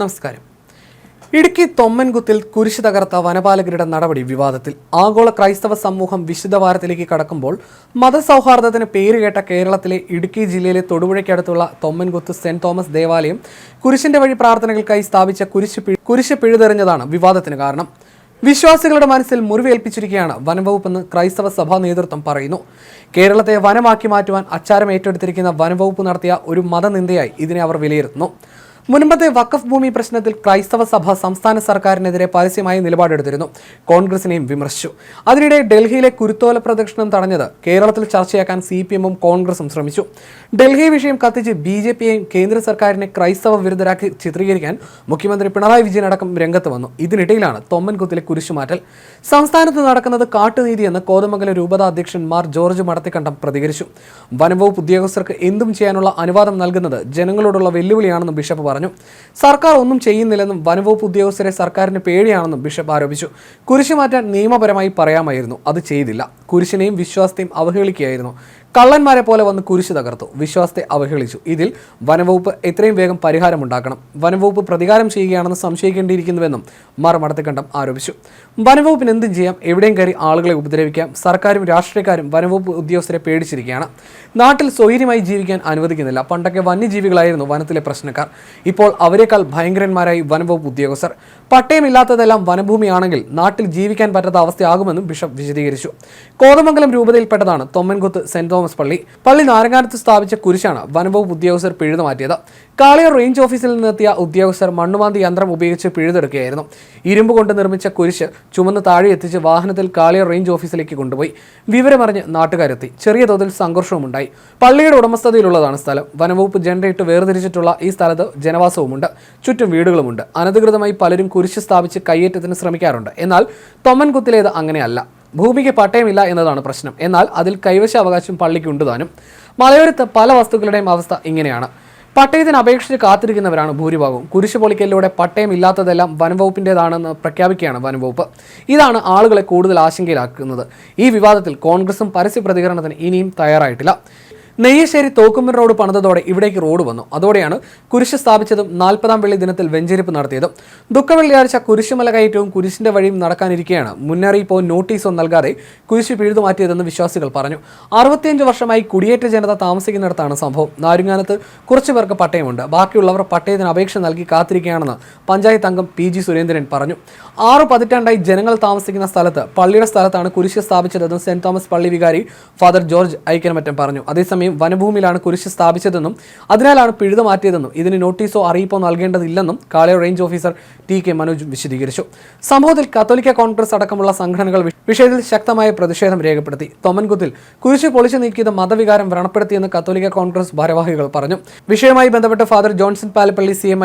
നമസ്കാരം. ഇടുക്കി തൊമ്മൻകുത്തിൽ കുരിശ് തകർത്ത വനപാലകരുടെ നടപടി വിവാദത്തിൽ. ആഗോള ക്രൈസ്തവ സമൂഹം വിശുദ്ധ വാരത്തിലേക്ക് കടക്കുമ്പോൾ മതസൗഹാർദ്ദത്തിന് പേരുകേട്ട കേരളത്തിലെ ഇടുക്കി ജില്ലയിലെ തൊടുപുഴയ്ക്കടുത്തുള്ള തൊമ്മൻകുത്ത് സെന്റ് തോമസ് ദേവാലയം കുരിശിന്റെ വഴി പ്രാർത്ഥനകൾക്കായി സ്ഥാപിച്ച കുരിശ് കുരിശ് പിഴുതെറിഞ്ഞതാണ് വിവാദത്തിന് കാരണം. വിശ്വാസികളുടെ മനസ്സിൽ മുറിവേൽപ്പിച്ചിരിക്കുകയാണ് വനംവകുപ്പെന്ന് ക്രൈസ്തവ സഭാ നേതൃത്വം പറയുന്നു. കേരളത്തെ വനമാക്കി മാറ്റുവാൻ അച്ചാരം ഏറ്റെടുത്തിരിക്കുന്ന വനംവകുപ്പ് നടത്തിയ ഒരു മതനിന്ദയായി ഇതിനെ അവർ വിലയിരുത്തുന്നു. മുൻപത്തെ വഖഫ് ഭൂമി പ്രശ്നത്തിൽ ക്രൈസ്തവ സഭ സംസ്ഥാന സർക്കാരിനെതിരെ പരസ്യമായി നിലപാടെടുത്തിരുന്നു. കോൺഗ്രസിനെയും വിമർശിച്ചു. അതിനിടെ ഡൽഹിയിലെ കുരുത്തോല പ്രദക്ഷിണം തടഞ്ഞത് കേരളത്തിൽ ചർച്ചയാക്കാൻ സി പി എമ്മും കോൺഗ്രസും ശ്രമിച്ചു. ഡൽഹി വിഷയം കത്തിച്ച് ബി ജെ പിയെയും കേന്ദ്ര സർക്കാരിനെ ക്രൈസ്തവ വിരുദ്ധരാക്കി ചിത്രീകരിക്കാൻ മുഖ്യമന്ത്രി പിണറായി വിജയൻ അടക്കം രംഗത്ത് വന്നു. ഇതിനിടയിലാണ് തൊമ്മൻകുത്തിലെ കുരിശുമാറ്റൽ. സംസ്ഥാനത്ത് നടക്കുന്നത് കാട്ടുനീതിയെന്ന് കോതമംഗലം രൂപതാ അധ്യക്ഷൻ മാർ ജോർജ് മടത്തിക്കണ്ടം പ്രതികരിച്ചു. വനംവകുപ്പ് ഉദ്യോഗസ്ഥർക്ക് എന്തും ചെയ്യാനുള്ള അനുവാദം നൽകുന്നത് ജനങ്ങളോടുള്ള വെല്ലുവിളിയാണെന്നും ബിഷപ്പ് പറഞ്ഞു. സർക്കാർ ഒന്നും ചെയ്യുന്നില്ലെന്നും വനംവകുപ്പ് ഉദ്യോഗസ്ഥരെ സർക്കാരിന് പേടിയാണെന്നും ബിഷപ്പ് ആരോപിച്ചു. കുരിശുമാറ്റാൻ നിയമപരമായി പറയാമായിരുന്നു. അത് ചെയ്തില്ല. കുരിശിനെയും വിശ്വാസത്തെയും അവഹേളിക്കുകയായിരുന്നു. കള്ളന്മാരെ പോലെ വന്ന് കുരിശ് തകർത്തു. വിശ്വാസത്തെ അവഹേളിച്ചു. ഇതിൽ വനംവകുപ്പ് എത്രയും വേഗം പരിഹാരമുണ്ടാക്കണം വനംവകുപ്പ് പ്രതികാരം ചെയ്യുകയാണെന്ന് സംശയിക്കേണ്ടിയിരിക്കുന്നുവെന്നും മാർ മടത്തിക്കണ്ടം ആരോപിച്ചു. വനംവകുപ്പിന് എന്തും ചെയ്യാം. എവിടെയും കയറി ആളുകളെ ഉപദ്രവിക്കാം. സർക്കാരും രാഷ്ട്രീയക്കാരും വനംവകുപ്പ് ഉദ്യോഗസ്ഥരെ പേടിച്ചിരിക്കുകയാണ്. നാട്ടിൽ സ്വൈര്യമായി ജീവിക്കാൻ അനുവദിക്കുന്നില്ല. പണ്ടൊക്കെ വന്യജീവികളായിരുന്നു വനത്തിലെ പ്രശ്നക്കാർ. ഇപ്പോൾ അവരെക്കാൾ ഭയങ്കരന്മാരായി വനംവകുപ്പ് ഉദ്യോഗസ്ഥർ. പട്ടയമില്ലാത്തതെല്ലാം വനഭൂമിയാണെങ്കിൽ നാട്ടിൽ ജീവിക്കാൻ പറ്റാത്ത അവസ്ഥയാകുമെന്നും ബിഷപ്പ് വിശദീകരിച്ചു. കോതമംഗലം രൂപതയിൽപ്പെട്ടതാണ് തൊമ്മൻകുത്ത് സെന്റ് തോമസ് പള്ളി. പള്ളി നാരങ്ങാനത്ത് സ്ഥാപിച്ച കുരിശാണ് വനംവകുപ്പ് ഉദ്യോഗസ്ഥർ പിഴുതു മാറ്റിയത്. കാളിയർ റേഞ്ച് ഓഫീസിൽ നിന്നെത്തിയ ഉദ്യോഗസ്ഥർ മണ്ണുമാന്തി യന്ത്രം ഉപയോഗിച്ച് പിഴുതെടുക്കുകയായിരുന്നു. ഇരുമ്പ് കൊണ്ട് നിർമ്മിച്ച കുരിശ് ചുമന്ന് താഴെ എത്തിച്ച് വാഹനത്തിൽ കാളിയർ റേഞ്ച് ഓഫീസിലേക്ക് കൊണ്ടുപോയി. വിവരമറിഞ്ഞ് നാട്ടുകാരെത്തി. ചെറിയ തോതിൽ സംഘർഷവുമുണ്ടായി. പള്ളിയുടെ ഉടമസ്ഥതയിലുള്ളതാണ് സ്ഥലം. വനംവകുപ്പ് ജനറേറ്റ് വേർതിരിച്ചിട്ടുള്ള ഈ സ്ഥലത്ത് ജനവാസവുമുണ്ട്. ചുറ്റും വീടുകളുമുണ്ട്. അനധികൃതമായി പലരും കുരിശ് സ്ഥാപിച്ച് കയ്യേറ്റത്തിന് ശ്രമിക്കാറുണ്ട്. എന്നാൽ തൊമ്മൻകുത്തിലേത് അങ്ങനെയല്ല. ഭൂമിക്ക് പട്ടയമില്ല എന്നതാണ് പ്രശ്നം. എന്നാൽ അതിൽ കൈവശ അവകാശം പള്ളിക്കുണ്ട് താനും മലയോരത്ത് പല വസ്തുക്കളുടെയും അവസ്ഥ ഇങ്ങനെയാണ്. പട്ടയത്തിന് അപേക്ഷിച്ച് കാത്തിരിക്കുന്നവരാണ് ഭൂരിഭാഗവും. കുരിശ് പൊളിക്കലിലൂടെ പട്ടയം ഇല്ലാത്തതെല്ലാം വനംവകുപ്പിന്റെതാണെന്ന് പ്രഖ്യാപിക്കുകയാണ് വനംവകുപ്പ്. ഇതാണ് ആളുകളെ കൂടുതൽ ആശങ്കയിലാക്കുന്നത്. ഈ വിവാദത്തിൽ കോൺഗ്രസും പരസ്യ പ്രതികരണത്തിന് ഇനിയും തയ്യാറായിട്ടില്ല. നെയ്യശ്ശേരി തോക്കുമ്പൻ റോഡ് പണിതതോടെ ഇവിടേക്ക് റോഡ് വന്നു. അതോടെയാണ് കുരിശ് സ്ഥാപിച്ചതും നാൽപ്പതാം വെള്ളി ദിനത്തിൽ വെഞ്ചരിപ്പ് നടത്തിയതും. ദുഃഖവെള്ളിയാഴ്ച കുരിശുമല കയറ്റവും കുരിശിന്റെ വഴിയും നടക്കാനിരിക്കെയാണ്. മുന്നറിയിപ്പോ നോട്ടീസോ നൽകാതെ കുരിശ് പിഴുതു മാറ്റിയതെന്ന് വിശ്വാസികൾ പറഞ്ഞു. അറുപത്തിയഞ്ച് വർഷമായി കുടിയേറ്റ ജനത താമസിക്കുന്നിടത്താണ് സംഭവം. നാരുങ്ങാനത്ത് കുറച്ചു പേർക്ക് പട്ടയമുണ്ട്. ബാക്കിയുള്ളവർ പട്ടയത്തിന് അപേക്ഷ നൽകി കാത്തിരിക്കുകയാണെന്ന് പഞ്ചായത്ത് അംഗം പി ജി സുരേന്ദ്രൻ പറഞ്ഞു. ആറു പതിറ്റാണ്ടായി ജനങ്ങൾ താമസിക്കുന്ന സ്ഥലത്ത് പള്ളിയുടെ സ്ഥലത്താണ് കുരിശ് സ്ഥാപിച്ചതെന്ന് സെന്റ് തോമസ് പള്ളി വികാരി ഫാദർ ജോർജ് ഐക്കനമറ്റം പറഞ്ഞു. അതേസമയം വനഭൂമിയിലാണ് കുരിശ് സ്ഥാപിച്ചതെന്നും അതിനാലാണ് പിഴുത മാറ്റിയതെന്നും ഇതിന് നോട്ടീസോ അറിയിപ്പോ നൽകേണ്ടതില്ലെന്നും കാളയോ range officer T K Manoj വിശദീകരിച്ചു. സംഭവത്തിൽ കത്തോലിക്ക കോൺഗ്രസ് അടക്കമുള്ള സംഘടനകൾ വിഷയത്തിൽ ശക്തമായ പ്രതിഷേധം രേഖപ്പെടുത്തി. തൊമൻകുത്തിൽ കുരിശ് പൊളിച്ചു നീക്കിയത് മതവികാരം വ്രണപ്പെടുത്തിയെന്ന് കത്തോലിക്ക കോൺഗ്രസ് ഭാരവാഹികൾ പറഞ്ഞു. വിഷയവുമായി ബന്ധപ്പെട്ട് father Johnson Palappally C M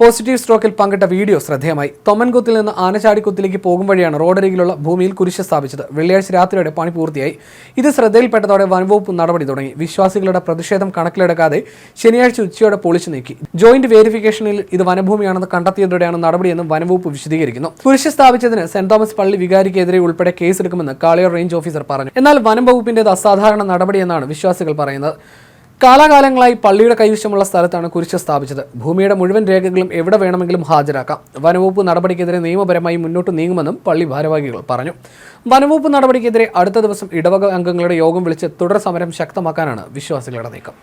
positive സ്ട്രോക്കിൽ പങ്കിട്ട വീഡിയോ ശ്രദ്ധേയമായി. തൊമ്മൻകുത്തിൽ നിന്ന് ആനച്ചാടിക്കുത്തിലേക്ക് പോകും വഴിയാണ് റോഡരികിലുള്ള ഭൂമിയിൽ കുരിശ് സ്ഥാപിച്ചത്. വെള്ളിയാഴ്ച രാത്രിയോടെ പണി പൂർത്തിയായി. ഇത് ശ്രദ്ധയിൽപ്പെട്ടതോടെ വനംവകുപ്പ് നടപടി തുടങ്ങി. വിശ്വാസികളുടെ പ്രതിഷേധം കണക്കിലെടുക്കാതെ ശനിയാഴ്ച ഉച്ചയോടെ പൊളിച്ചു നീക്കി. ജോയിന്റ് വേരിഫിക്കേഷനിൽ ഇത് വനഭൂമിയാണെന്ന് കണ്ടെത്തിയതോടെയാണ് നടപടിയെന്ന് വനംവകുപ്പ് വിശദീകരിക്കുന്നു. കുരിശ് സ്ഥാപിച്ചതിന് സെന്റ് തോമസ് പള്ളി വികാരിക്കെതിരെ ഉൾപ്പെടെ കേസെടുക്കുമെന്ന് കാളിയോർ റേഞ്ച് ഓഫീസർ പറഞ്ഞു. എന്നാൽ വനം വകുപ്പിന്റേത് അസാധാരണ നടപടിയെന്നാണ് വിശ്വാസികൾ പറയുന്നത്. കാലാകാലങ്ങളായി പള്ളിയുടെ കൈവശമുള്ള സ്ഥലത്താണ് കുരിശ് സ്ഥാപിച്ചത്. ഭൂമിയുടെ മുഴുവൻ രേഖകളും എവിടെ വേണമെങ്കിലും ഹാജരാക്കാം. വനവകുപ്പ് നടപടിക്കെതിരെ നിയമപരമായി മുന്നോട്ട് നീങ്ങുമെന്നും പള്ളി ഭാരവാഹികൾ പറഞ്ഞു. വനവകുപ്പ് നടപടിക്കെതിരെ അടുത്ത ദിവസം ഇടവക അംഗങ്ങളുടെ യോഗം വിളിച്ച് തുടർ സമരം ശക്തമാക്കാനാണ് വിശ്വാസികളുടെ നീക്കം.